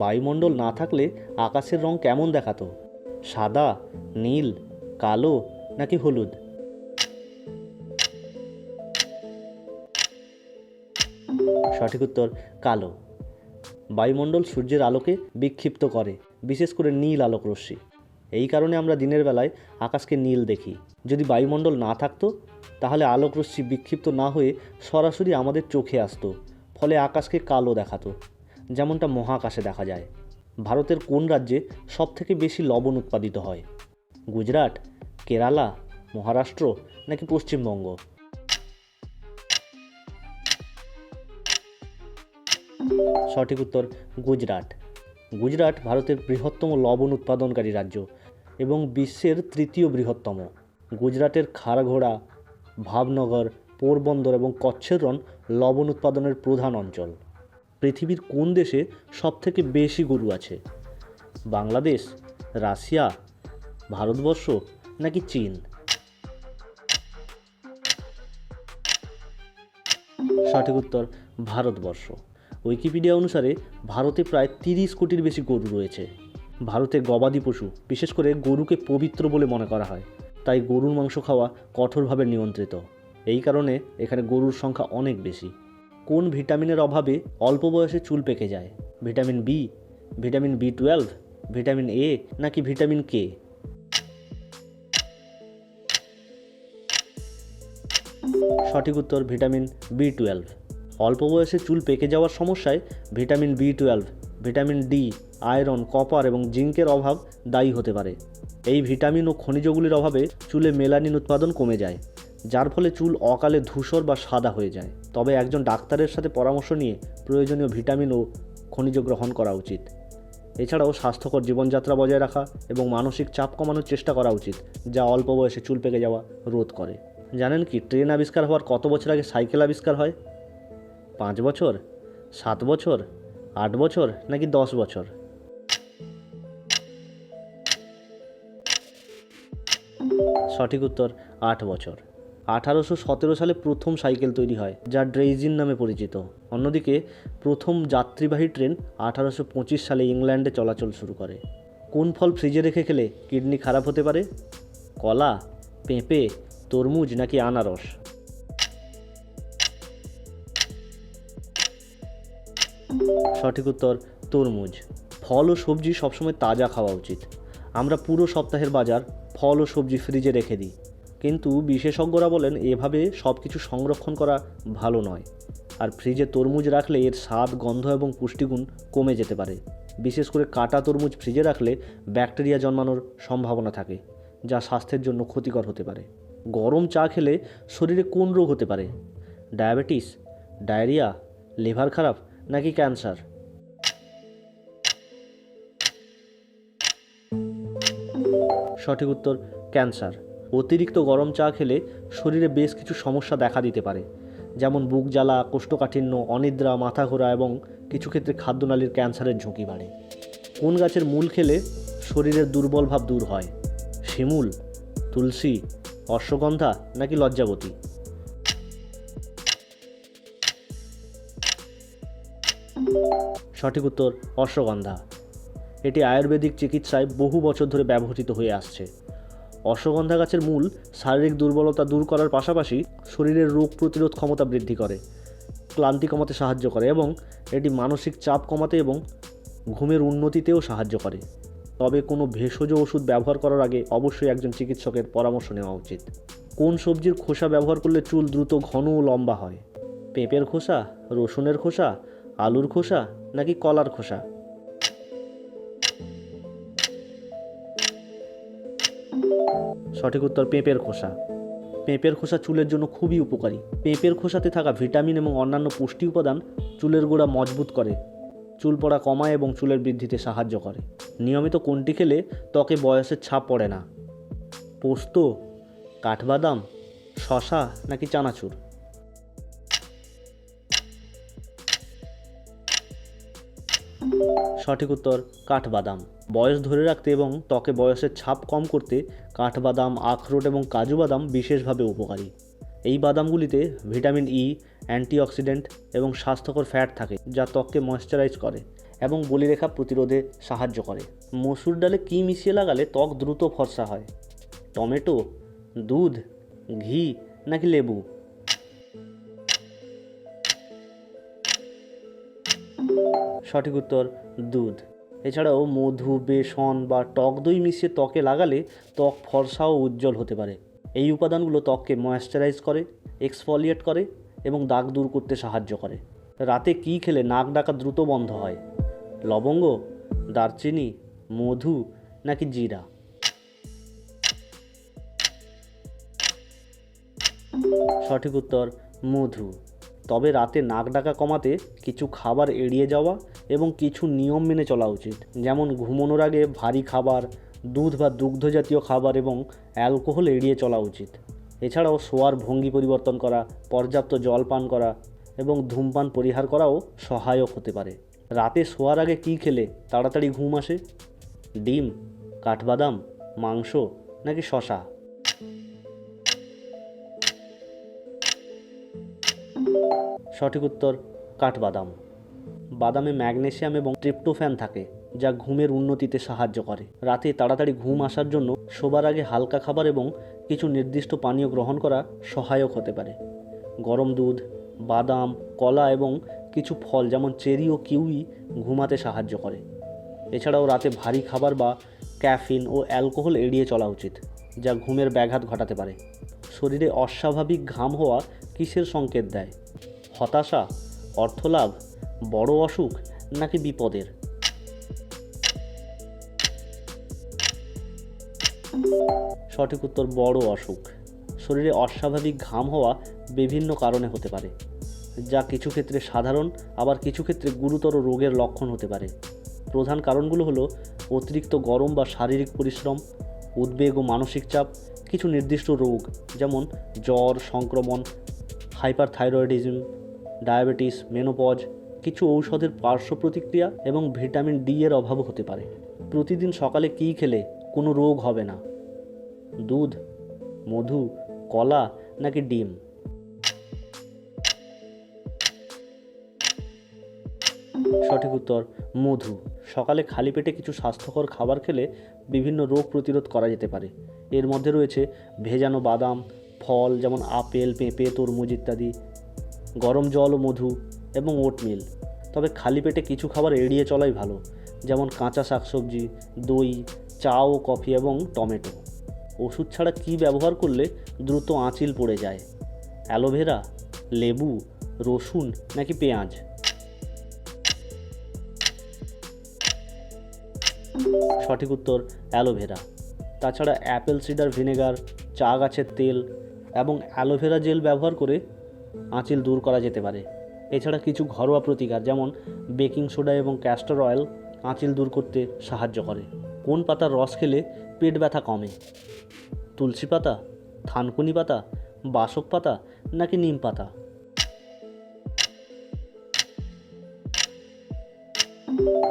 বায়ুমণ্ডল না থাকলে আকাশের রং কেমন দেখাতো? সাদা, নীল, কালো নাকি হলুদ? সঠিক উত্তর, কালো। বায়ুমণ্ডল সূর্যের আলোকে বিক্ষিপ্ত করে, বিশেষ করে নীল আলোক রশ্মি। এই কারণে আমরা দিনের বেলায় আকাশকে নীল দেখি। যদি বায়ুমণ্ডল না থাকতো, তাহলে আলোক রশ্মি বিক্ষিপ্ত না হয়ে সরাসরি আমাদের চোখে আসতো, ফলে আকাশকে কালো দেখাতো। যেমনটা মহাকাশে দেখা যায়। ভারতের কোন রাজ্যে সবথেকে বেশি লবণ উৎপাদিত হয়? গুজরাট, কেরালা, মহারাষ্ট্র নাকি পশ্চিমবঙ্গ? সঠিক উত্তর, গুজরাট। গুজরাট ভারতের বৃহত্তম লবণ উৎপাদনকারী রাজ্য এবং বিশ্বের তৃতীয় বৃহত্তম। গুজরাটের খারঘোড়া ভাবনগর, পোরবন্দর এবং কচ্ছের রণ লবণ উৎপাদনের প্রধান অঞ্চল। পৃথিবীর কোন দেশে সবথেকে বেশি গরু আছে? বাংলাদেশ, রাশিয়া, ভারতবর্ষ নাকি চীন? সঠিক উত্তর, ভারতবর্ষ। উইকিপিডিয়া অনুসারে ভারতে প্রায় তিরিশ কোটির বেশি গরু রয়েছে। ভারতে গবাদি পশু, বিশেষ করে গরুকে পবিত্র বলে মনে করা হয়। তাই গরুর মাংস খাওয়া কঠোরভাবে নিয়ন্ত্রিত। এই কারণে এখানে গরুর সংখ্যা অনেক বেশি। কোন ভিটামিনের অভাবে অল্প বয়সে চুল পেকে যায়? Vitamin B vitamin B twelve, vitamin A নাকি ভিটামিন কে? সঠিক উত্তর ভিটামিন বি টুয়েলভ। অল্প বয়সে চুল পেকে যাওয়ার সমস্যায় vitamin B twelve, vitamin D, iron, copper এবং জিঙ্কের অভাব দায়ী হতে পারে। এই ভিটামিন ও খনিজগুলির অভাবে চুলে মেলানিন উৎপাদন কমে যায়, যার ফলে চুল অকালে ধূসর বা সাদা হয়ে যায়। তবে একজন ডাক্তারের সাথে পরামর্শ নিয়ে প্রয়োজনীয় ভিটামিন ও খনিজ গ্রহণ করা উচিত। এছাড়াও স্বাস্থ্যকর জীবনযাত্রা বজায় রাখা এবং মানসিক চাপ কমানোর চেষ্টা করা উচিত, যা অল্প বয়সে চুল পেকে যাওয়া রোধ করে। জানেন কি, ট্রেন আবিষ্কার হওয়ার কত বছর আগে সাইকেল আবিষ্কার হয়? পাঁচ বছর? সাত বছর? আট বছর? নাকি দশ বছর? সঠিক উত্তর, আট বছর। আঠারোশো সতেরো সালে প্রথম সাইকেল তৈরি হয়, যা ড্রেইজিন নামে পরিচিত। অন্যদিকে, প্রথম যাত্রীবাহী ট্রেন আঠারোশো পঁচিশ সালে ইংল্যান্ডে চলাচল শুরু করে। কোন ফল ফ্রিজে রেখে খেলে কিডনি খারাপ হতে পারে? কলা, পেঁপে, তরমুজ নাকি আনারস? সঠিক উত্তর, তরমুজ। ফল ও সবজি সবসময় তাজা খাওয়া উচিত। আমরা পুরো সপ্তাহের বাজার ফল ও সবজি ফ্রিজে রেখে দিই। কিন্তু বিশেষজ্ঞরা বলেন এভাবে সব কিছু সংরক্ষণ করা ভালো নয়। আর ফ্রিজে তরমুজ রাখলে এর স্বাদ, গন্ধ এবং পুষ্টিগুণ কমে যেতে পারে। বিশেষ করে কাটা তরমুজ ফ্রিজে রাখলে ব্যাকটেরিয়া জন্মানোর সম্ভাবনা থাকে, যা স্বাস্থ্যের জন্য ক্ষতিকর হতে পারে। গরম চা খেলে শরীরে কোন রোগ হতে পারে? ডায়াবেটিস, ডায়রিয়া, লিভার খারাপ নাকি ক্যান্সার? সঠিক উত্তর, ক্যান্সার। অতিরিক্ত গরম চা খেলে শরীরে বেশ কিছু সমস্যা দেখা দিতে পারে, যেমন বুক জ্বালা, কোষ্ঠকাঠিন্য, অনিদ্রা মাথা ঘোরা এবং কিছু ক্ষেত্রে খাদ্যনালীর ক্যান্সারের ঝুঁকি বাড়ে। কোন গাছের মূল খেলে শরীরের দুর্বল ভাব দূর হয়? শিমুল, তুলসী, অশ্বগন্ধা নাকি লজ্জাবতী? সঠিক উত্তর, অশ্বগন্ধা। এটি আয়ুর্বেদিক চিকিৎসায় বহু বছর ধরে ব্যবহৃত হয়ে আসছে। অশ্বগন্ধা গাছের মূল শারীরিক দুর্বলতা দূর করার পাশাপাশি শরীরের রোগ প্রতিরোধ ক্ষমতা বৃদ্ধি করে, ক্লান্তি কমাতে সাহায্য করে এবং এটি মানসিক চাপ কমাতে এবং ঘুমের উন্নতিতেও সাহায্য করে। তবে কোনো ভেষজ ওষুধ ব্যবহার করার আগে অবশ্যই একজন চিকিৎসকের পরামর্শ নেওয়া উচিত। কোন সবজির খোসা ব্যবহার করলে চুল দ্রুত ঘন ও লম্বা হয়? পেঁপের খোসা, রসুনের খোসা, আলুর খোসা নাকি কলার খোসা? সঠিক উত্তর পেঁপের খোসা। পেঁপের খোসা চুলের জন্য খুবই উপকারী। পেঁপের খোসাতে থাকা ভিটামিন এবং অন্যান্য পুষ্টি উপাদান চুলের গোড়া মজবুত করে। চুল পড়া কমায় এবং চুলের বৃদ্ধিতে সাহায্য করে। নিয়মিত কোনটি খেলে ত্বকে বয়সের ছাপ পড়ে না? পোস্ত, কাঠবাদাম শশা নাকি চানাচুর? সঠিক উত্তর, কাঠবাদাম। বয়স ধরে রাখতে এবং ত্বকে বয়সের ছাপ কম করতে কাঠবাদাম, আখরোট এবং কাজু বাদাম বিশেষভাবে উপকারী। এই বাদামগুলিতে ভিটামিন ই অ্যান্টিঅক্সিডেন্ট এবং স্বাস্থ্যকর ফ্যাট থাকে, যা ত্বককে ময়শ্চারাইজ করে এবং বলিরেখা প্রতিরোধে সাহায্য করে। মসুর ডালে কী মিশিয়ে লাগালে ত্বক দ্রুত ফর্সা হয়? টমেটো, দুধ, ঘি নাকি লেবু? সঠিক উত্তর, দুধ। এছাড়াও মধু, বেসন বা টক দই মিশিয়ে ত্বকে লাগালে ত্বক ফর্সা ও উজ্জ্বল হতে পারে। এই উপাদানগুলো ত্বককে ময়েশ্চারাইজ করে এক্সফলিয়েট করে এবং দাগ দূর করতে সাহায্য করে। রাতে কী খেলে নাক ডাকা দ্রুত বন্ধ হয়? লবঙ্গ, দারচিনি, মধু নাকি জিরা? সঠিক উত্তর, মধু। তবে রাতে নাক ডাকা কমাতে কিছু খাবার এড়িয়ে যাওয়া এবং কিছু নিয়ম মেনে চলা উচিত। যেমন ঘুমানোর আগে ভারী খাবার, দুধ বা দুগ্ধ জাতীয় খাবার এবং অ্যালকোহল এড়িয়ে চলা উচিত। এছাড়াও শোয়ার ভঙ্গি পরিবর্তন করা, পর্যাপ্ত জল পান করা এবং ধূমপান পরিহার করাও সহায়ক হতে পারে। রাতে শোয়ার আগে কী খেলে তাড়াতাড়ি ঘুম আসে? ডিম, কাঠবাদাম, মাংস নাকি শশা? সঠিক উত্তর, কাঠবাদাম। বাদামে ম্যাগনেশিয়াম এবং ট্রিপ্টোফ্যান থাকে, যা ঘুমের উন্নতিতে সাহায্য করে। রাতে তাড়াতাড়ি ঘুম আসার জন্য শোবার আগে হালকা খাবার এবং কিছু নির্দিষ্ট পানীয় গ্রহণ করা সহায়ক হতে পারে। গরম দুধ, বাদাম, কলা এবং কিছু ফল, যেমন চেরি ও কিউই, ঘুমাতে সাহায্য করে। এছাড়াও রাতে ভারী খাবার বা ক্যাফিন ও অ্যালকোহল এড়িয়ে চলা উচিত, যা ঘুমের ব্যাঘাত ঘটাতে পারে। শরীরে অস্বাভাবিক ঘাম হওয়া কিসের সংকেত দেয়? হতাশা, অর্থলাভ বড় অসুখ নাকি বিপদের? সঠিক উত্তর, বড় অসুখ। শরীরে অস্বাভাবিক ঘাম হওয়া বিভিন্ন কারণে হতে পারে, যা কিছু ক্ষেত্রে সাধারণ, আবার কিছু ক্ষেত্রে গুরুতর রোগের লক্ষণ হতে পারে। প্রধান কারণগুলো হলো অতিরিক্ত গরম বা শারীরিক পরিশ্রম, উদ্বেগ ও মানসিক চাপ, কিছু নির্দিষ্ট রোগ, যেমন জ্বর, সংক্রমণ, হাইপারথাইরয়েডিজম, ডায়াবেটিস, মেনোপজ কিছু ঔষধের পার্শ্ব প্রতিক্রিয়া এবং ভিটামিন ডি এর অভাবও হতে পারে। প্রতিদিন সকালে কী খেলে কোনো রোগ হবে না। দুধ, মধু, কলা নাকি ডিম? সঠিক উত্তর, মধু। সকালে খালি পেটে কিছু স্বাস্থ্যকর খাবার খেলে বিভিন্ন রোগ প্রতিরোধ করা যেতে পারে। এর মধ্যে রয়েছে ভেজানো বাদাম, ফল যেমন আপেল, পেঁপে, তরমুজ ইত্যাদি। গরম জল ও মধু এবং ওটমিল। তবে খালি পেটে কিছু খাবার এড়িয়ে চলাই ভালো, যেমন কাঁচা শাকসবজি, দই, চা ও কফি এবং টমেটো। ওষুধ ছাড়া কী ব্যবহার করলে দ্রুত আঁচিল পড়ে যায়? অ্যালোভেরা, লেবু, রসুন নাকি পেঁয়াজ? সঠিক উত্তর, অ্যালোভেরা। তাছাড়া অ্যাপেল সিডার ভিনেগার, চা গাছের তেল এবং অ্যালোভেরা জেল ব্যবহার করে আঁচিল দূর করা যেতে পারে। এছাড়া কিছু ঘরোয়া প্রতিকার যেমন বেকিং সোডা এবং ক্যাস্টর অয়েল আঁচিল দূর করতে সাহায্য করে। কোন পাতার রস খেলে পেট ব্যথা কমে? তুলসী পাতা, থানকুনি পাতা, বাসক পাতা নাকি নিম পাতা?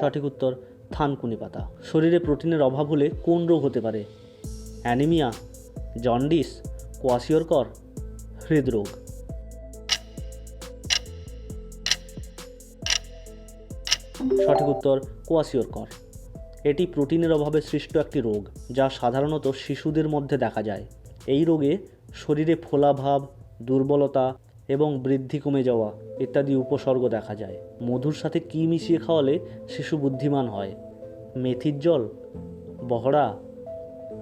সঠিক উত্তর, থানকুনি পাতা। শরীরে প্রোটিনের অভাব হলে কোন রোগ হতে পারে? অ্যানিমিয়া, জন্ডিস কোয়াশিওরকর হৃদরোগ। সঠিক উত্তর কোয়াশিওর কর এটি প্রোটিনের অভাবে সৃষ্ট একটি রোগ, যা সাধারণত শিশুদের মধ্যে দেখা যায়। এই রোগে শরীরে ফোলাভাব দুর্বলতা এবং বৃদ্ধি কমে যাওয়া ইত্যাদি উপসর্গ দেখা যায়। মধুর সাথে কী মিশিয়ে খাওয়ালে শিশু বুদ্ধিমান হয়? মেথির জল, বহড়া,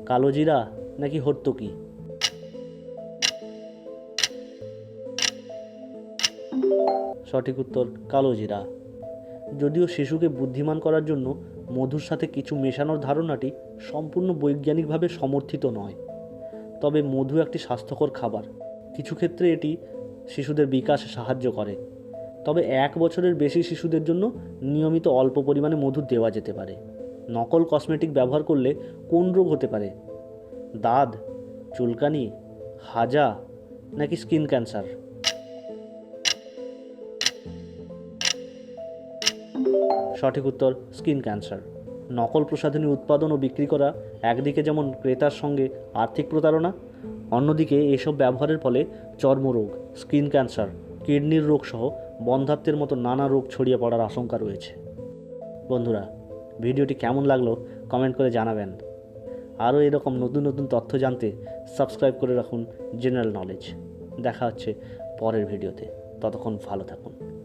কালোজিরা নাকি হর্তকি? সঠিক উত্তর, কালোজিরা। যদিও শিশুকে বুদ্ধিমান করার জন্য মধুর সাথে কিছু মেশানোর ধারণাটি সম্পূর্ণ বৈজ্ঞানিকভাবে সমর্থিত নয়। তবে মধু একটি স্বাস্থ্যকর খাবার। কিছু ক্ষেত্রে এটি শিশুদের বিকাশে সাহায্য করে। তবে এক বছরের বেশি শিশুদের জন্য নিয়মিত অল্প পরিমাণে মধু দেওয়া যেতে পারে। নকল কসমেটিক ব্যবহার করলে কোন রোগ হতে পারে? দাঁত, চুলকানি, হাজা নাকি স্কিন ক্যান্সার? সঠিক উত্তর, স্কিন ক্যান্সার। নকল প্রসাধনী উৎপাদন ও বিক্রি করা একদিকে যেমন ক্রেতার সঙ্গে আর্থিক প্রতারণা, অন্যদিকে এসব ব্যবহারের ফলে চর্মরোগ, স্কিন ক্যান্সার, কিডনির রোগ সহ বন্ধাত্বের মতো নানা রোগ ছড়িয়ে পড়ার আশঙ্কা রয়েছে। বন্ধুরা, ভিডিওটি কেমন লাগল কমেন্ট করে জানাবেন। আরও এরকম নতুন নতুন তথ্য জানতে সাবস্ক্রাইব করে রাখুন জেনারেল নলেজ। দেখা হচ্ছে পরের ভিডিওতে। ততক্ষণ ভালো থাকুন।